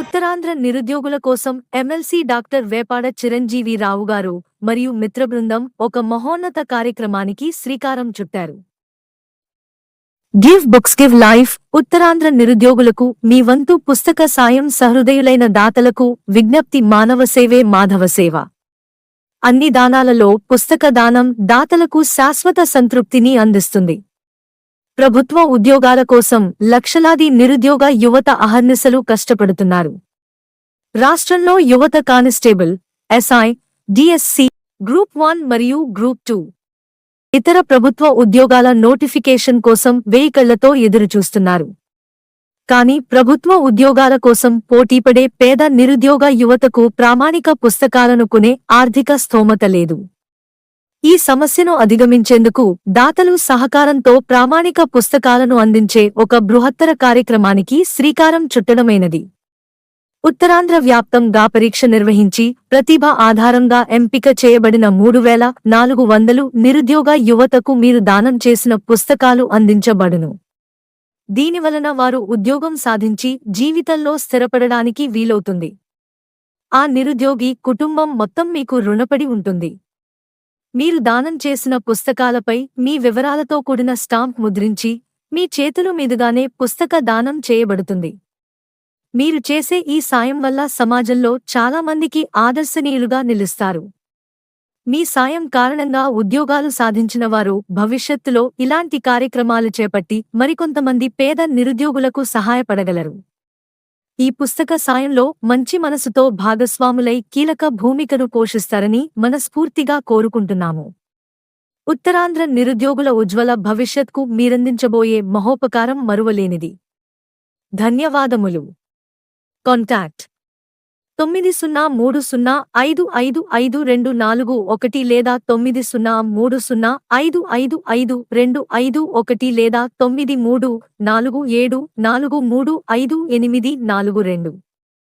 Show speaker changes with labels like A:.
A: ఉత్తరాంధ్ర నిరుద్యోగుల కోసం MLC doctor Vepada Chiranjeevi Rao గారు మరియు మిత్ర బృందం ఒక మహోన్నత కార్యక్రమానికి శ్రీకారం చుట్టారు. Give books give life Uttarandhra నిరుద్యోగులకు మీ వంతు పుస్తక సాయం సహృదయులైన దాతలకు విజ్ఞప్తి మానవ సేవే మాధవ సేవ. అన్ని దానాలలో పుస్తక దానం దాతలకు శాశ్వత సంతృప్తిని అందిస్తుంది. ప్రభుత్వ ఉద్యోగాల కోసం లక్షలాది నిరుద్యోగ యువత అహర్నిశలు కష్టపడుతున్నారు. రాష్ట్రంలో యువత constable SI DSC group one మరియు గ్రూప్ టూ. ఇతర ప్రభుత్వ ఉద్యోగాల నోటిఫికేషన్ కోసం వేయికళ్ళతో ఎదురుచూస్తున్నారు. కానీ ప్రభుత్వ ఉద్యోగాల కోసం పోటీపడే పేద నిరుద్యోగ యువతకు ప్రామాణిక పుస్తకాలను కొనే ఆర్థిక స్థోమత లేదు. ఈ సమస్యను అధిగమించేందుకు దాతలు సహకారంతో ప్రామాణిక పుస్తకాలను అందించే ఒక బృహత్తర కార్యక్రమానికి శ్రీకారం చుట్టడమైనది. ఉత్తరాంధ్ర వ్యాప్తంగా పరీక్ష నిర్వహించి ప్రతిభ ఆధారంగా ఎంపిక చేయబడిన మూడు వేల నాలుగు వందలు నిరుద్యోగ యువతకు మీరు దానం చేసిన పుస్తకాలు అందించబడును. దీనివలన వారు ఉద్యోగం సాధించి జీవితంలో స్థిరపడడానికి వీలవుతుంది. ఆ నిరుద్యోగి కుటుంబం మొత్తం మీకు రుణపడి ఉంటుంది. మీరు దానం చేసిన పుస్తకాలపై మీ వివరాలతో కూడిన స్టాంప్ ముద్రించి మీ చేతుల మీదుగానే పుస్తక దానం చేయబడుతుంది. మీరు చేసే ఈ సాయం వల్ల సమాజంలో చాలా మందికి ఆదర్శనీయులుగా నిలుస్తారు. మీ సాయం కారణంగా ఉద్యోగాలు సాధించిన వారు భవిష్యత్తులో ఇలాంటి కార్యక్రమాలు చేపట్టి మరికొంతమంది పేద నిరుద్యోగులకు సహాయపడగలరు. ఈ పుస్తక సాయంలో మంచి మనసుతో భాగస్వాములై కీలక భూమికను పోషిస్తారని మనస్ఫూర్తిగా కోరుకుంటున్నాము. ఉత్తరాంధ్ర నిరుద్యోగుల ఉజ్వల భవిష్యత్కు మీరందించబోయే మహోపకారం మరువలేనిది. ధన్యవాదములు. కాంటాక్ట్. తొమ్మిది సున్నా మూడు సున్నా ఐదు ఐదు ఐదు రెండు నాలుగు ఒకటి లేదా తొమ్మిది సున్నా మూడు సున్నా ఐదు ఐదు ఐదు రెండు ఐదు ఒకటి లేదా తొమ్మిది మూడు నాలుగు ఏడు నాలుగు మూడు ఐదు ఎనిమిది నాలుగు రెండు.